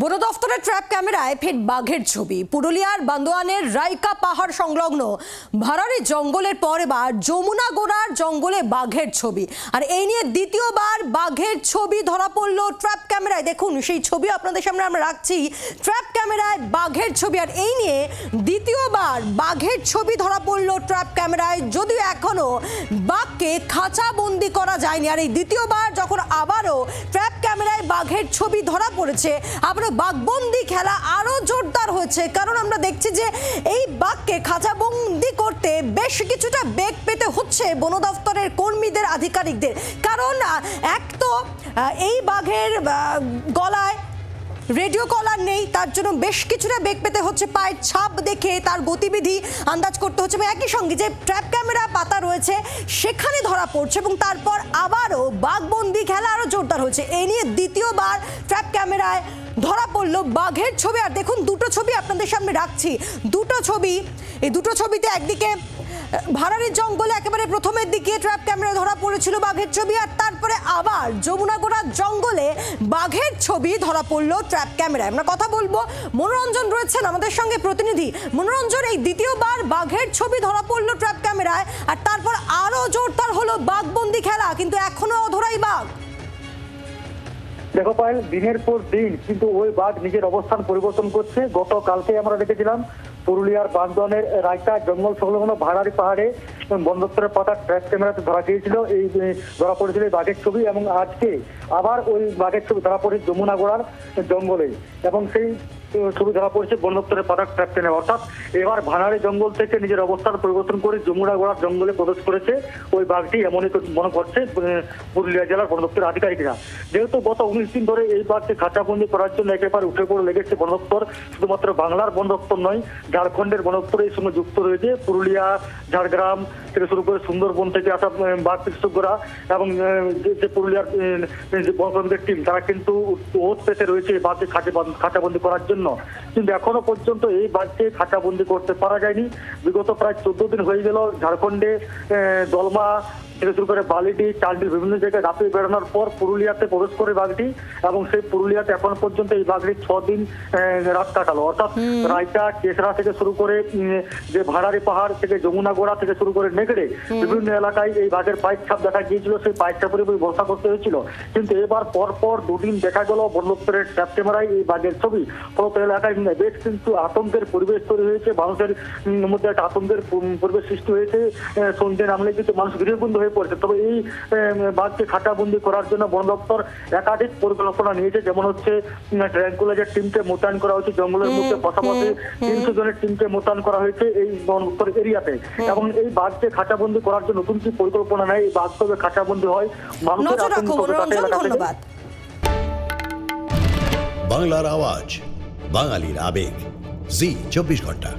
বন দফতরের ট্র্যাপ ক্যামেরায় ফের বাঘের ছবি। পুরুলিয়ার বান্দোয়ানের রাইকা পাহাড় সংলগ্ন ভারারি জঙ্গলের পর এবার যমুনা গোড়ার জঙ্গলে বাঘের ছবি। আর এই নিয়ে দ্বিতীয়বার বাঘের ছবি ধরা পড়ল ট্র্যাপ ক্যামেরায়। দেখুন, সেই ছবি আপনাদের সামনে আমরা রাখছি। ট্র্যাপ ক্যামেরায় বাঘের ছবি। আর এই নিয়ে দ্বিতীয়বার বাঘের ছবি ধরা পড়ল ট্র্যাপ ক্যামেরায়। যদিও এখনও বাঘকে খাঁচা বন্দি করা যায়নি। আর এই দ্বিতীয়বার যখন আবারও ট্র্যাপ ক্যামেরায় বাঘের ছবি ধরা পড়েছে, আবারও বাঘবন্দি খেলা আরও জোরদার হয়েছে। কারণ আমরা দেখছি যে এই বাঘকে খাঁচাবন্দি করতে বেশ কিছুটা বেগ পেতে হচ্ছে বন দফতরের কর্মীদের, আধিকারিকদের। কারণ এক তো এই বাঘের গলায় রেডিও কলার নেই, তার জন্য বেশ কিছুটা বেগ পেতে হচ্ছে, পায়ের ছাপ দেখে তার গতিবিধি আন্দাজ করতে হচ্ছে। এবং একই সঙ্গে যে ট্র্যাপ ক্যামেরা পাতা রয়েছে, সেখানে ধরা পড়ছে এবং তারপর আবারও বাঘবন্দি খেলা আরও জোরদার হচ্ছে। এই নিয়ে দ্বিতীয়বার ট্র্যাপ ক্যামেরায় ধরা পড়ল বাঘের ছবি। আর দেখুন, দুটো ছবি আপনাদের সামনে রাখছি। দুটো ছবি, এই দুটো ছবিতে একদিকে ভাড়ারির জঙ্গলে একেবারে প্রথমের দিকে ট্র্যাপ ক্যামেরা ধরা পড়েছিল বাঘের ছবি, আর তারপরে আবার যমুনাগোড়ার জঙ্গলে বাঘের ছবি ধরা পড়ল ট্র্যাপ ক্যামেরায় আমরা কথা বলব মনোরঞ্জন রয়েছেন আমাদের সঙ্গে প্রতিনিধি। মনোরঞ্জন, এই দ্বিতীয়বার বাঘের ছবি ধরা পড়ল ট্র্যাপ ক্যামেরায় আর তারপর আরও জোরদার হলো বাঘবন্দি খেলা, কিন্তু এখনও অধরাই বাঘ। দেখো পায়েল, দিনের পর দিন কিন্তু ওই বাঘ নিজের অবস্থান পরিবর্তন করছে। গতকালকে আমরা দেখেছিলাম পুরুলিয়ার বান্দনের রায়তা জঙ্গল সংলগ্ন ভাড়ারি পাহাড়ে বন দপ্তরের পাতা ট্র্যাক ক্যামেরাতে ধরা গিয়েছিল। এই ধরা পড়েছিল এই বাঘের ছবি এবং আজকে আবার ওই বাঘের ছবি ধরা পড়ে যমুনাগোড়ার জঙ্গলে। এবং সেই ছবি ধরা পড়েছে বন দপ্তরের পাতা ট্র্যাক ক্যামেরা অর্থাৎ এবার ভাড়ারি জঙ্গল থেকে নিজের অবস্থান পরিবর্তন করে যমুনাগোড়ার জঙ্গলে প্রবেশ করেছে। ওই বাঘটি এমনই মনে করছে পুরুলিয়া জেলার বন দপ্তরের আধিকারিকরা। যেহেতু গত উনিশ দিন ধরে এই বাঘকে খাঁচাবন্দি করার জন্য একেবারে উঠে পড়ে লেগেছে বন দপ্তর শুধুমাত্র বাংলার বন দপ্তর নয়, ঝাড়খণ্ডের বন এই সঙ্গে যুক্ত রয়েছে। পুরুলিয়া, ঝাড়গ্রাম থেকে শুরু করে সুন্দরবন থেকে আসা বাঘ বিশেষজ্ঞরা এবং যে- পুরুলিয়ার যে বনকর্মীদের টিম তারা কিন্তু ওত পেতে রয়েছে এই বাঘকে খাঁচে খাঁচাবন্দি করার জন্য। কিন্তু এখনও পর্যন্ত এই বাঘকে খাঁচাবন্দি করতে পারা যায়নি। বিগত প্রায় চোদ্দ দিন হয়ে গেল ঝাড়খণ্ডে দলমা থেকে শুরু করে বালিডি চালডি বিভিন্ন জায়গায় রাতে বেরোনোর পর পুরুলিয়াতে প্রবেশ করে বাঘটি এবং সেই পুরুলিয়াতে এখন পর্যন্ত এই বাঘটি ছ দিন রাত কাটালো। অর্থাৎ রায়তা কেসরা থেকে শুরু করে যে ভাড়ারি পাহাড় থেকে যমুনা গোড়া থেকে শুরু করে নেগড়ে বিভিন্ন এলাকায় এই বাঘের পাইপ ছাপ দেখা গিয়েছিল। সেই পাইপ ছাপের উপরে ভরসা করতে হয়েছিল। কিন্তু এবার পর পর দুদিন দেখা গেল ট্র্যাপ ক্যামেরায় এই বাঘের ছবি। ফলত এলাকায় বেশ কিন্তু আতঙ্কের পরিবেশ তৈরি হয়েছে। মানুষের মধ্যে একটা আতঙ্কের পরিবেশ সৃষ্টি হয়েছে। সন্ধ্যে নামলে কিন্তু মানুষ গৃহবন্ধ হয়ে পড়েছে। তবে এই বাঘকে খাটাবন্দি করার জন্য বন দপ্তর একাধিক পরিকল্পনা নিয়েছে। যেমন হচ্ছে ট্র্যাঙ্কুলাইজার টিমকে মোতায়েন করা হয়েছে জঙ্গলের মধ্যে পাশাপাশি তিনশো জনের টিমকে মোতায়েন করা হয়েছে এই বন দপ্তর এরিয়াতে। এবং এই বাঘকে খাঁচাবন্দি করার জন্য নতুন কি পরিকল্পনা নেয়? এই বাঘ তবে খাঁচাবন্দি হয়? মানুষের আতঙ্ক? ধন্যবাদ। বাংলার আওয়াজ বাঙালির আবেগ। জি চব্বিশ ঘণ্টা।